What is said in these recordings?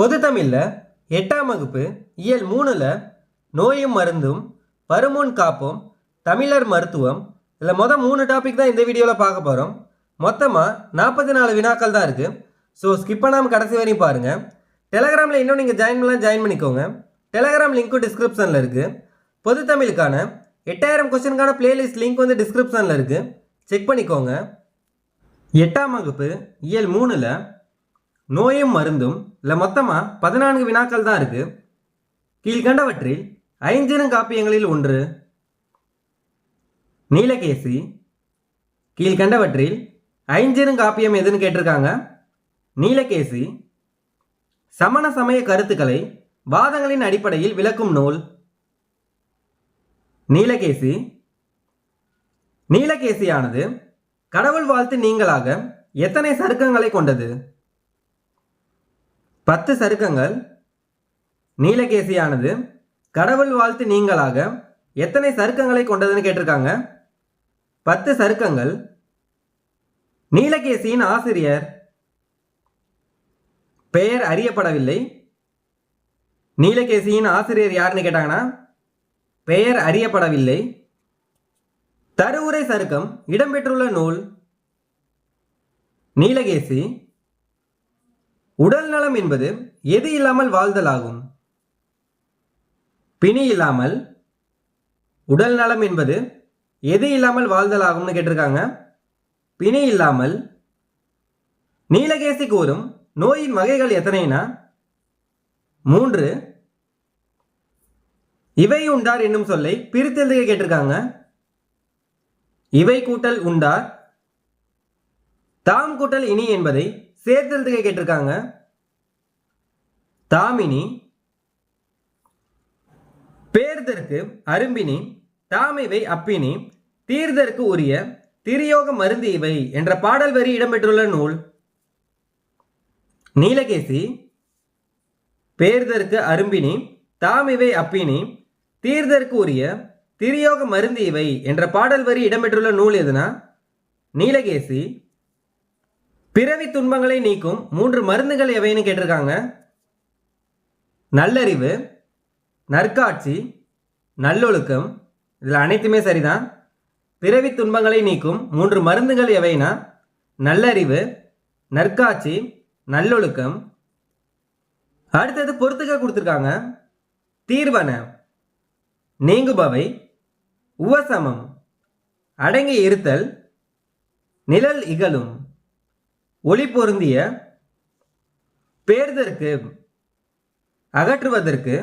பொது தமிழில் எட்டாம் வகுப்பு இயல் மூணில் நோயும் மருந்தும் வருமுன் காப்போம் தமிழர் மருத்துவம். இதில் மொதல் மூணு டாபிக் தான் இந்த வீடியோவில் பார்க்க போகிறோம் மொத்தமாக நாற்பத்தி நாலு வினாக்கள் தான் இருக்குது ஸோ ஸ்கிப் பண்ணாமல் கடைசி வரையும் பாருங்கள் டெலகிராமில் இன்னும் நீங்கள் ஜாயின் பண்ணலாம் ஜாயின் பண்ணிக்கோங்க. டெலகிராம் லிங்க்கும் டிஸ்கிரிப்ஷனில் இருக்குது பொது தமிழுக்கான எட்டாயிரம் கொஸ்டினுக்கான பிளேலிஸ்ட் லிங்க் வந்து டிஸ்கிரிப்ஷனில் இருக்குது செக் பண்ணிக்கோங்க. எட்டாம் வகுப்பு இயல் மூணில் நோயும் மருந்தும் இல்லை மொத்தமாக பதினான்கு வினாக்கள் தான் இருக்குது கீழ்கண்டவற்றில் ஐஞ்சிறுங்காப்பியங்களில் ஒன்று நீலகேசி. கீழ்கண்டவற்றில் ஐஞ்சிறுங்காப்பியம் எதுன்னு கேட்டிருக்காங்க? நீலகேசி. சமண சமய கருத்துக்களை வாதங்களின் அடிப்படையில் விளக்கும் நூல். நீலகேசி. நீலகேசியானது கடவுள் வாழ்த்து நீங்களாக எத்தனை சருக்கங்களை கொண்டது? பத்து சருக்கங்கள் நீலகேசியானது கடவுள் வாழ்த்து நீங்களாக எத்தனை சருக்கங்களை கொண்டதுன்னு கேட்டிருக்காங்க. பத்து சருக்கங்கள் நீலகேசியின் ஆசிரியர் பெயர் அறியப்படவில்லை. நீலகேசியின் ஆசிரியர் யாருன்னு கேட்டாங்கன்னா பெயர் அறியப்படவில்லை. தருவுரை சருக்கம் இடம்பெற்றுள்ள நூல் நீலகேசி உடல் நலம் என்பது எது இல்லாமல் வாழ்தல் ஆகும் பிணி இல்லாமல். உடல் நலம் என்பது எது இல்லாமல் வாழ்தல் ஆகும்னு கேட்டிருக்காங்க. பிணி இல்லாமல். நீலகேசி கூறும் நோயின் வகைகள் எத்தனைனா? மூன்று. இவை உண்டார் என்னும் சொல்லை பிரித்தெழுதுக கேட்டிருக்காங்க. இவை கூட்டல் உண்டார். தாம் கூட்டல் இனி என்பதை சேர்த்தெழுதுக கேட்டிருக்காங்க. தாமினி பேர்தற்கு அரும்பினி தாமிவை அப்பினி தீர்தற்கு உரிய திரியோக மருந்து இவை என்ற பாடல் வரி இடம்பெற்றுள்ள நூல். நீலகேசி பேர்தற்கு அரும்பினி தாமிவை அப்பினி தீர்தற்கு உரிய திரியோக மருந்து இவை என்ற பாடல் வரி இடம்பெற்றுள்ள நூல் எதுனா? நீலகேசி பிறவி துன்பங்களை நீக்கும் மூன்று மருந்துகள் எவைன்னு கேட்டிருக்காங்க. நல்லறிவு நற்காட்சி நல்லொழுக்கம் இதில் அனைத்துமே சரிதான். பிறவி துன்பங்களை நீக்கும் மூன்று மருந்துகள் எவைனா நல்லறிவு நற்காட்சி நல்லொழுக்கம். அடுத்தது பொறுத்துக்க கொடுத்துருக்காங்க. தீர்வன நீங்குபவை உவசமம் அடங்கி இருத்தல் நிழல் இகழும். ஒளி பொருந்திய பேர்தற்கு அகற்றுவதற்கு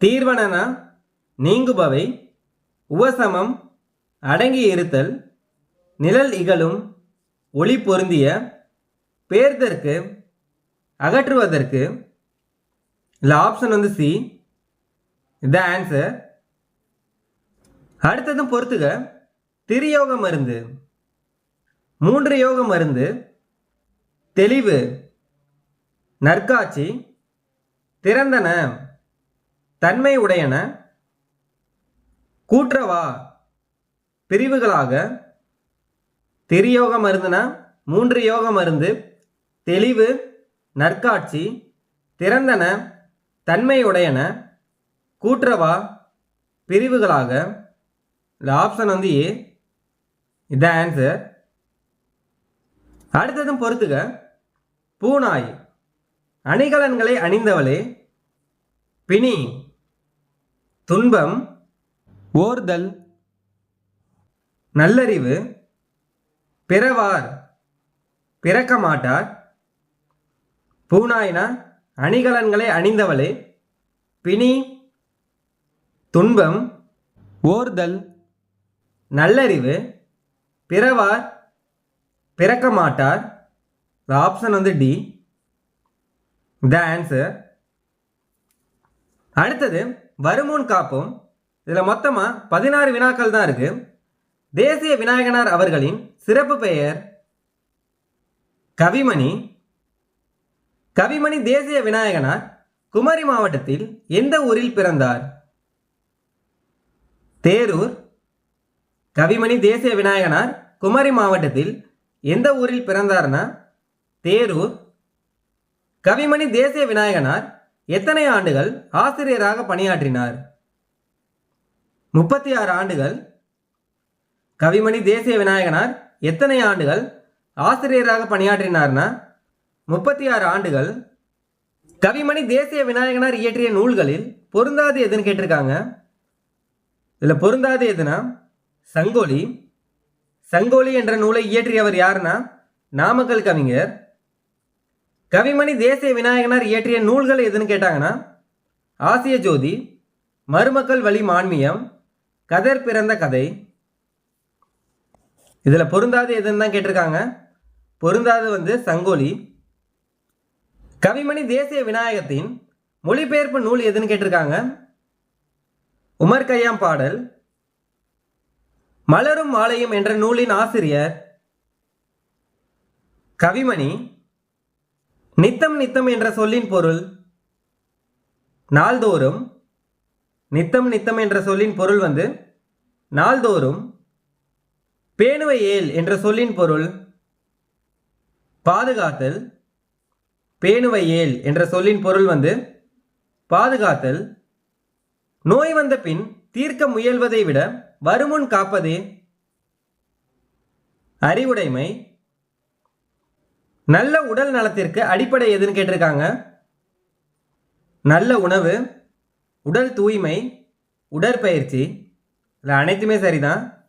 தீர்வனனா நீங்குபவை உவசமம் அடங்கி இருத்தல் நிழல் இகழும் ஒளி பொருந்திய பேர்தற்கு அகற்றுவதற்கு இல்லை ஆப்ஷன் வந்து சி த ஆன்சர் அடுத்ததும் பொறுத்துக. திரியோக மருந்து. மூன்று யோக மருந்து தெளிவு நற்காட்சி திறந்தன தன்மை உடையன கூற்றவா பிரிவுகளாக திரியோக மருந்துனா மூன்று யோக மருந்து தெளிவு நற்காட்சி திறந்தன தன்மையுடையன கூற்றவா பிரிவுகளாக இந்த ஆப்ஷன் வந்து ஏ இதான் ஆன்சர் அடுத்ததும் பொறுத்துக. பூனாய் அணிகலன்களை அணிந்தவளே பிணி துன்பம் ஓர்தல் நல்லறிவு பிறவார் பிறக்க மாட்டார் பூனாயினா அணிகலன்களை அணிந்தவளே பிணி துன்பம் ஓர்தல் நல்லறிவு பிறவார் பிறக்க மாட்டார். ஆப்ஷன் வந்து டி த ஆன்சர் அடுத்தது வருமுன் காப்போம். இதில் மொத்தமாக பதினாறு வினாக்கள் தான் இருக்கு. தேசிய விநாயகனார் அவர்களின் சிறப்பு பெயர் கவிமணி. கவிமணி தேசிய விநாயகனார் குமரி மாவட்டத்தில் எந்த ஊரில் பிறந்தார்? தேரூர். கவிமணி தேசிய விநாயகனார் குமரி மாவட்டத்தில் எந்த ஊரில் பிறந்தார்னா? தேரூர். கவிமணி தேசிய விநாயகனார் எத்தனை ஆண்டுகள் ஆசிரியராக பணியாற்றினார்? முப்பத்தி ஆறு ஆண்டுகள். கவிமணி தேசிய விநாயகனார் எத்தனை ஆண்டுகள் ஆசிரியராக பணியாற்றினார்னா? முப்பத்தி ஆறு ஆண்டுகள். கவிமணி தேசிய விநாயகனார் இயற்றிய நூல்களில் பொருந்தாது எதுன்னு கேட்டிருக்காங்க. இதில் பொருந்தாது எதுனா? சங்கோலி சங்கோலி என்ற நூலை இயற்றியவர் யாருன்னா நாமக்கல் கவிஞர். கவிமணி தேசிய விநாயகனார் இயற்றிய நூல்கள் எதுன்னு கேட்டாங்கன்னா ஆசிய ஜோதி மருமக்கள் வழி மான்மியம் கதர் பிறந்த கதை. இதில் பொருந்தாது எதுன்னு தான் கேட்டிருக்காங்க. பொருந்தாது வந்து சங்கோலி. கவிமணி தேசிய விநாயகத்தின் மொழிபெயர்ப்பு நூல் எதுன்னு கேட்டிருக்காங்க? உமர் கய்யாம் பாடல் மலரும் மாலையும் என்ற நூலின் ஆசிரியர் கவிமணி நித்தம் நித்தம் என்ற சொல்லின் பொருள் நாள்தோறும் நித்தம் நித்தம் என்ற சொல்லின் பொருள் வந்து நாள்தோறும் பேணுவை ஏல் என்ற சொல்லின் பொருள் பாதுகாத்தல் பேணுவை ஏல் என்ற சொல்லின் பொருள் வந்து பாதுகாத்தல் நோய் வந்த பின் தீர்க்க முயல்வதை விட வருமுன் காப்பதே அறிவுடைமை. நல்ல உடல் நலத்திற்கு அடிப்படை எதுன்னு கேட்டிருக்காங்க. நல்ல உணவு உடல் தூய்மை உடற்பயிற்சி. இதில் அனைத்துமே சரிதான்.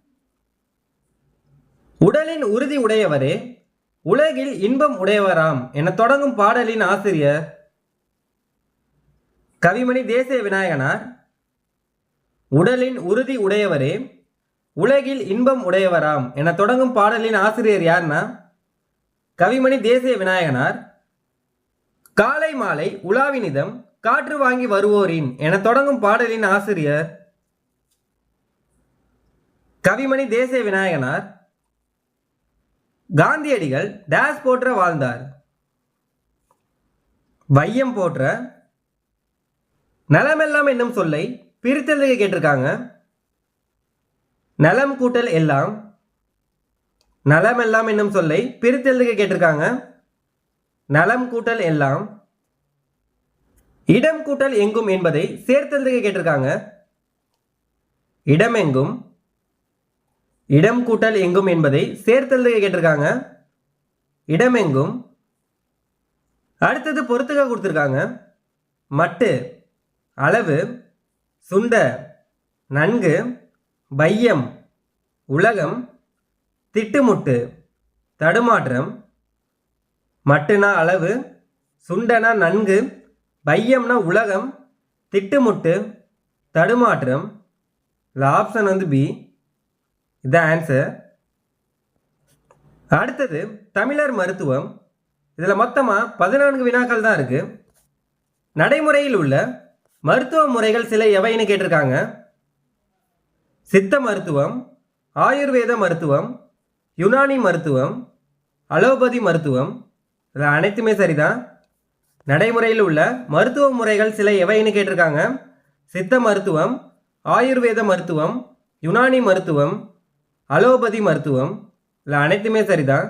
உடலின் உறுதி உடையவரே உலகில் இன்பம் உடையவராம். என தொடங்கும் பாடலின் ஆசிரியர் கவிமணி தேசிய விநாயகனார். உடலின் உறுதி உடையவரே உலகில் இன்பம் உடையவராம் என தொடங்கும் பாடலின் ஆசிரியர் யார்னா? கவிமணி தேசிய விநாயகனார். காலை மாலை உலாவினிதம் காற்று வாங்கி வருவோரின் என தொடங்கும் பாடலின் ஆசிரியர் கவிமணி தேசிய விநாயகனார். காந்தியடிகள் டேஸ் போற்ற வாழ்ந்தார். வையம் போற்ற நலமெல்லாம் என்னும் சொல்லை பிரித்தலையை கேட்டிருக்காங்க. நலம் கூட்டல் எல்லாம். நலமெல்லாம் என்னும் சொல்லை பிரித்தெழுதுக கேட்டிருக்காங்க. நலம் கூட்டல் எல்லாம். இடம் கூட்டல் எங்கும் என்பதை சேர்த்தெழுதுக கேட்டிருக்காங்க. இடமெங்கும் இடம் கூட்டல் எங்கும் என்பதை சேர்த்தெழுதுக கேட்டிருக்காங்க. இடமெங்கும் அடுத்தது பொறுத்துக்க கொடுத்துருக்காங்க. மட்டு அளவு சுண்ட நன்கு பையம் உலகம் திட்டுமுட்டு தடுமாற்றம் மட்டுனா அளவு சுண்டனா நன்கு பையம்னா உலகம் திட்டுமுட்டு தடுமாற்றம். இல்லை ஆப்ஷன் வந்து பி இதான் ஆன்சர் அடுத்தது தமிழர் மருத்துவம். இதில் மொத்தமாக பதினான்கு வினாக்கள் தான் இருக்குது நடைமுறையில் உள்ள மருத்துவ முறைகள் சில எவைன்னு கேட்டிருக்காங்க. சித்த மருத்துவம் ஆயுர்வேத மருத்துவம் யுனானி மருத்துவம் அலோபதி மருத்துவம் இது அனைத்துமே சரிதான். நடைமுறையில் உள்ள மருத்துவ முறைகள் சில எவைன்னு கேட்டிருக்காங்க. சித்த மருத்துவம் ஆயுர்வேத மருத்துவம் யுனானி மருத்துவம் அலோபதி மருத்துவம் இல்லை அனைத்துமே சரிதான்.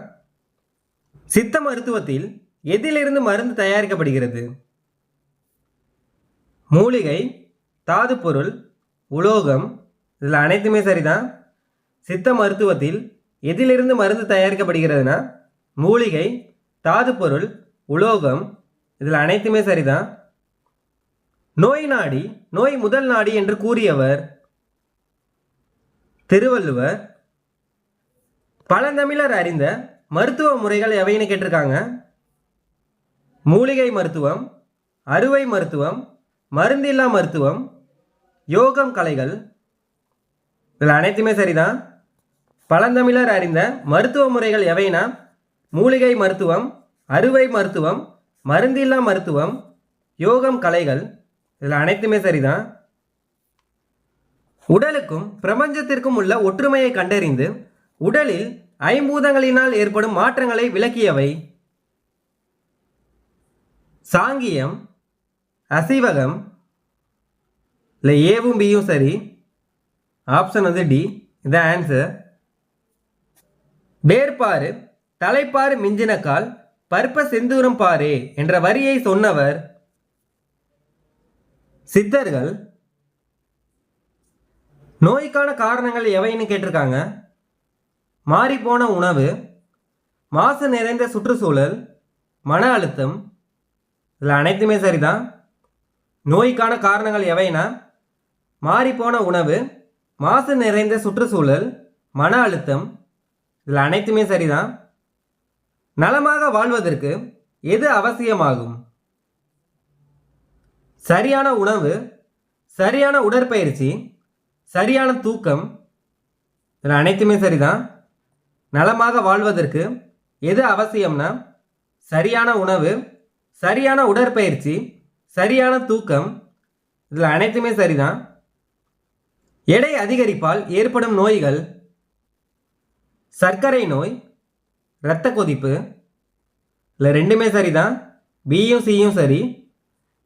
சித்த மருத்துவத்தில் எதிலிருந்து மருந்து தயாரிக்கப்படுகிறது? மூலிகை தாது பொருள் உலோகம் இதில் அனைத்துமே சரிதான். சித்த மருத்துவத்தில் எதிலிருந்து மருந்து தயாரிக்கப்படுகிறதுனா மூலிகை தாது பொருள் உலோகம் இதில் அனைத்துமே சரிதான். நோய் நாடி நோய் முதல் நாடி என்று கூறியவர் திருவள்ளுவர். பழந்தமிழர் அறிந்த மருத்துவ முறைகள் எவைன்னு கேட்டிருக்காங்க? மூலிகை மருத்துவம் அறுவை மருத்துவம் மருந்தில்லா மருத்துவம் யோகம் கலைகள் இதில் அனைத்துமே சரிதான். பழந்தமிழர் அறிந்த மருத்துவ முறைகள் எவைனா? மூலிகை மருத்துவம் அறுவை மருத்துவம் மருந்தில்லா மருத்துவம் யோகம் கலைகள் இதில் அனைத்துமே சரிதான். உடலுக்கும் பிரபஞ்சத்திற்கும் உள்ள ஒற்றுமையை கண்டறிந்து உடலில் ஐம்பூதங்களினால் ஏற்படும் மாற்றங்களை விளக்கியவை. சாங்கியம் அசைவகம். இல்லை ஏவும் பியும் சரி. ஆப்ஷன் வந்து டி இதான் ஆன்சர் வேர்பாறு தலைப்பாறு மிஞ்சின கால் பருப்ப செந்தூரம் பாரே என்ற வரியை சொன்னவர் சித்தர்கள். நோய்க்கான காரணங்கள் எவைன்னு கேட்டிருக்காங்க. மாறிப்போன உணவு மாசு நிறைந்த சுற்றுச்சூழல் மன அழுத்தம் இதில் அனைத்துமே சரிதான். நோய்க்கான காரணங்கள் எவைனா? மாறிப்போன உணவு மாசு நிறைந்த சுற்றுச்சூழல் மன அழுத்தம் இதில் அனைத்துமே சரிதான். நலமாக வாழ்வதற்கு எது அவசியமாகும்? சரியான உணவு சரியான உடற்பயிற்சி சரியான தூக்கம் இதில் அனைத்துமே சரிதான். நலமாக வாழ்வதற்கு எது அவசியம்னா சரியான உணவு சரியான உடற்பயிற்சி சரியான தூக்கம் இதில் அனைத்துமே சரிதான். எடை அதிகரிப்பால் ஏற்படும் நோய்கள் சர்க்கரை நோய் இரத்த கொதிப்பு இல்லை ரெண்டுமே சரிதான். பியும் சியும் சரி.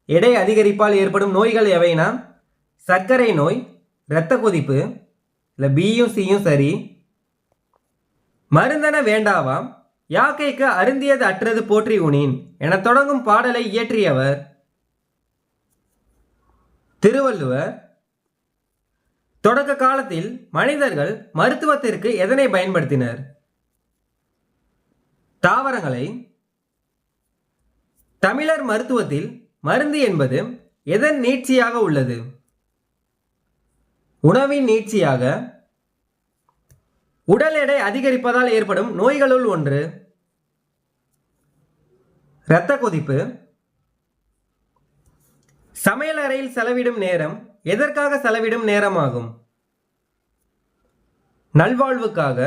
எடை அதிகரிப்பால் ஏற்படும் நோய்கள் எவைனா? சர்க்கரை நோய் இரத்த கொதிப்பு இல்லை பியும் சியும் சரி. மருந்தன வேண்டாவாம். யாக்கைக்கு அருந்தியது அற்றது போற்றி உனின். என தொடங்கும் பாடலை இயற்றியவர் திருவள்ளுவர் தொடக்க காலத்தில் மனிதர்கள் மருத்துவத்திற்கு எதனை பயன்படுத்தினர்? தாவரங்களை. தமிழர் மருத்துவத்தில் மருந்து என்பது எதன் நீட்சியாக உள்ளது? உணவின் நீட்சியாக. உடல் எடை அதிகரிப்பதால் ஏற்படும் நோய்களுள் ஒன்று. இரத்த கொதிப்பு. சமையலறையில் செலவிடும் நேரம் எதற்காக செலவிடும் நேரமாகும்? நல்வாழ்வுக்காக